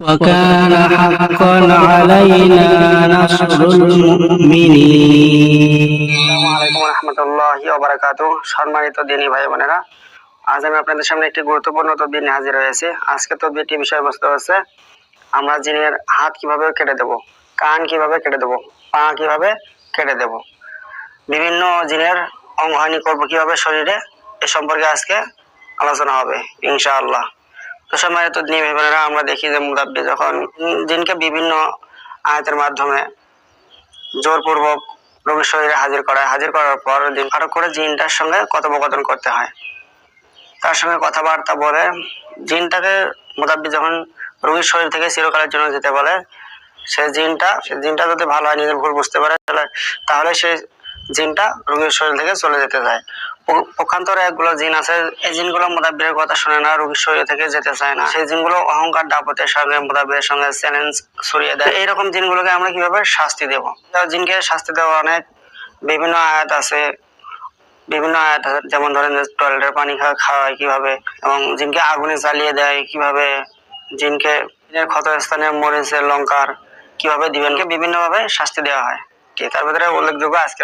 وكان حقا علينا نصر المؤمنين আসসালামু আলাইকুম রহমতুল্লাহি ওবারাকাত সম্মানিত দিনী ভাই বোনেরা আজ আমি আপনাদের সামনে একটি গুরুত্বপূর্ণ তদবির নিয়ে হাজির হয়েছি আজকে তদবিরটি বিষয়বস্তু হচ্ছে আমরা জিনের হাত কিভাবে কেটে দেব কান কিভাবে কেটে দেব পা কিভাবে কেটে দেব বিভিন্ন জিনের অঙ্গহানি করব কিভাবে শরীরে এ সম্পর্কে আজকে আলোচনা হবে ইনশাআল্লাহ তো আমরা দেখি যে মুদাব্বি যখন জিনকে বিভিন্ন আয়াতের মাধ্যমে জোরপূর্বক রোগীর শরীরে হাজির করায়, হাজির করার পর দিন আরও করে জিনটার সঙ্গে কথোপকথন করতে হয়। তার সঙ্গে কথাবার্তা বলে, জিনটাকে মোতাব্বি যখন রোগীর শরীর থেকে চিরকালের জন্য যেতে বলে, সে জিনটা সে জিনটা যদি ভালো হয়, নিজের ভুল বুঝতে পারে, তাহলে তাহলে সে জিনটা রোগীর শরীর থেকে চলে যেতে চায় পক্ষান্তরে একগুলো জিন আছে। এই জিনগুলো মোদাব্বিরের কথা শুনে না, রোগীর শরীর থেকে যেতে চায় না। সেই জিনগুলো অহংকার দাপতের সঙ্গে মোদাব্বিরের সঙ্গে চ্যালেঞ্জ সরিয়ে দেয়। এইরকম জিনগুলোকে আমরা কীভাবে শাস্তি দেব? জিনকে শাস্তি দেওয়া অনেক বিভিন্ন আয়াত আছে। বিভিন্ন আয়াত যেমন ধরেন টয়লেটের পানি খাওয়া খাওয়ায় কীভাবে, এবং জিনকে আগুনে জ্বালিয়ে দেয় কীভাবে, জিনকে জিনের ক্ষত স্থানে মরিচের লঙ্কার কীভাবে দিবেন? বিভিন্ন ভাবে শাস্তি দেওয়া হয়। কি তার ভিতরে উল্লেখযোগ্য আজকে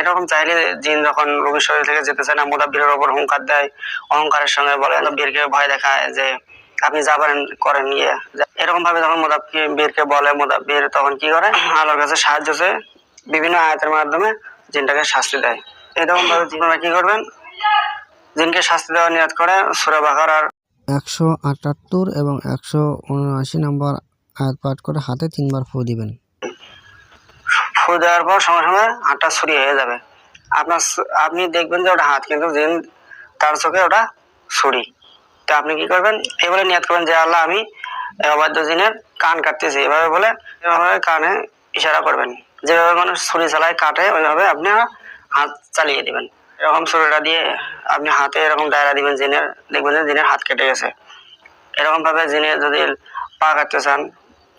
এরকম চাইলে জিন যখন রোগীর শরীর থেকে যেতে চায় না মোদাব্বিরের ওপর হুঙ্কার দেয় অহংকারের সঙ্গে বলে বীরকে ভয় দেখায় যে আপনি যা পারেন করেন ইয়ে। এরকম ভাবে যখন মোদাব্বিরকে বলে মোদাব্বির তখন কি করে? আল্লাহর কাছে সাহায্য চেয়ে বিভিন্ন আয়াতের মাধ্যমে জিনটাকে শাস্তি দেয়। এরকম ভাবে আপনারা কি করবেন? জিনকে শাস্তি দেওয়ার নিয়ত করে সুরা বাকার আর একশো আটাত্তর এবং একশো উনআশি নম্বর আয়াত পাঠ করে হাতে তিনবার ফু দিবেন। ফু দেওয়ার পর সঙ্গে সঙ্গে হাতটা ছড়িয়ে হয়ে যাবে। আপনার আপনি দেখবেন যে ওটা হাত কিন্তু জিন তার চোখে ওটা ছুরি তো আপনি কি করবেন? এই বলে নিয়ত করবেন যে, আল্লাহ, আমি অবাধ্য জিনের কান কাটতেছি। এভাবে বলে এভাবে কানে ইশারা করবেন। যেভাবে মানুষ ছুরি চালায়, কাটে, ওইভাবে আপনি হাত চালিয়ে দিবেন। এরকম ছুরিটা দিয়ে আপনি হাতে এরকম দায়রা দিবেন, জিনের, দেখবেন যে জিনের হাত কেটে গেছে। এরকম ভাবে জিনে যদি পা কাটতে চান,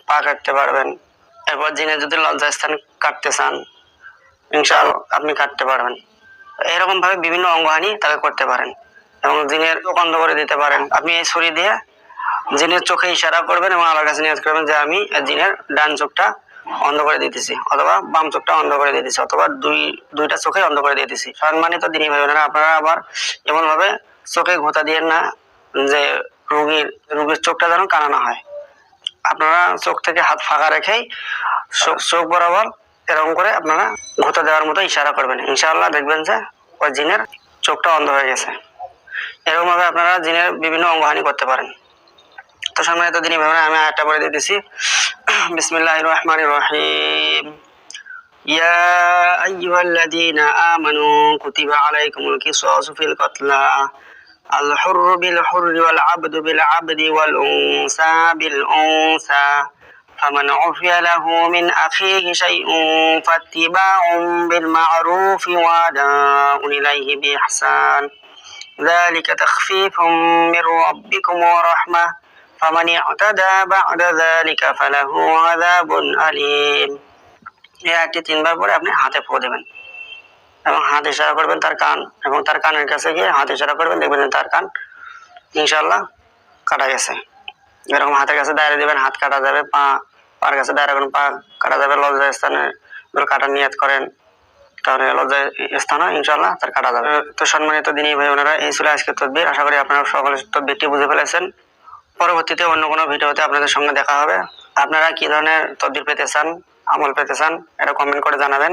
পা কাটতে পারবেন। এরপর জিনে যদি লজ্জাস্থান কাটতে চান, ইনশাআল্লাহ আপনি কাটতে পারবেন। এরকম ভাবে বিভিন্ন অঙ্গহানি তাকে করতে পারেন এবং জিনের অন্ধ করে দিতে পারেন। আপনি এই ছুরি দিয়ে জিনের চোখে ইশারা করবেন এবং আল্লাহর কাছে নিয়াজ করবেন যে, আমি জিনের ডান চোখটা অন্ধ করে দিতেছি অথবা বাম চোখটা অন্ধ করে দিতেছি অথবা দুই, দুইটা চোখে অন্ধ করে দিতেছি। সম্মানিত দিনই ভাই বোনেরা আপনারা আবার এমন ভাবে চোখে ঘোতা দিয়েন না যে রুগীর রুগীর চোখটা যেন কানানো হয়। আপনারা চোখ থেকে হাত ফাঁকা রেখেই চোখ- চোখ বরাবর এরকম করে আপনারা ঘুরতে দেওয়ার মতো ইশারা করবেন ইনশাআল্লাহ দেখবেন যে ওই জিনের চোখটা অন্ধ হয়ে গেছে এরকম ভাবে আপনারা জিনের বিভিন্ন অঙ্গহানি করতে পারেন তো সম্মানিত দিনই ভাবে আমি আয়াতটা বলে দিতেছি বিসমিল্লাহ রহমান রহিম يا أيها الذين آمنوا كتب عليكم القصاص في القتلى الحر بالحر والعبد بالعبد والأنثى بالأنثى فمن عفي له من أخيه شيء فاتباع بالمعروف وأداء إليه بإحسان ذلك تخفيف من ربكم ورحمة فمن اعتدى بعد ذلك فله عذاب أليم এই আয়াতটি তিনবার পরে আপনি হাতে ফো দেবেন এবং হাত ইশারা করবেন তার কান এবং তার কানের কাছে গিয়ে হাত ইশারা করবেন, দেখবেন তার কান ইনশাল্লাহ কাটা গেছে। এরকম হাতের কাছে দাঁড়িয়ে দেবেন, হাত কাটা যাবে, পা, পার কাছে দাঁড়িয়ে রাখবেন, পা কাটা যাবে, লজ্জা স্থানে কাটার নিয়ত করেন, তাহলে লজ্জা স্থানও ইনশাল্লাহ তার কাটা যাবে। তো সম্মানিত দিনী ভাই ওনারা এই ছিল আজকে তদবির। আশা করি আপনারা সকলে তদবিরটি বুঝে ফেলেছেন। পরবর্তীতে অন্য কোনো ভিডিওতে আপনাদের সঙ্গে দেখা হবে। আপনারা কি ধরনের তদবির পেতে চান, আমল পেতে চান, এটা কমেন্ট করে জানাবেন।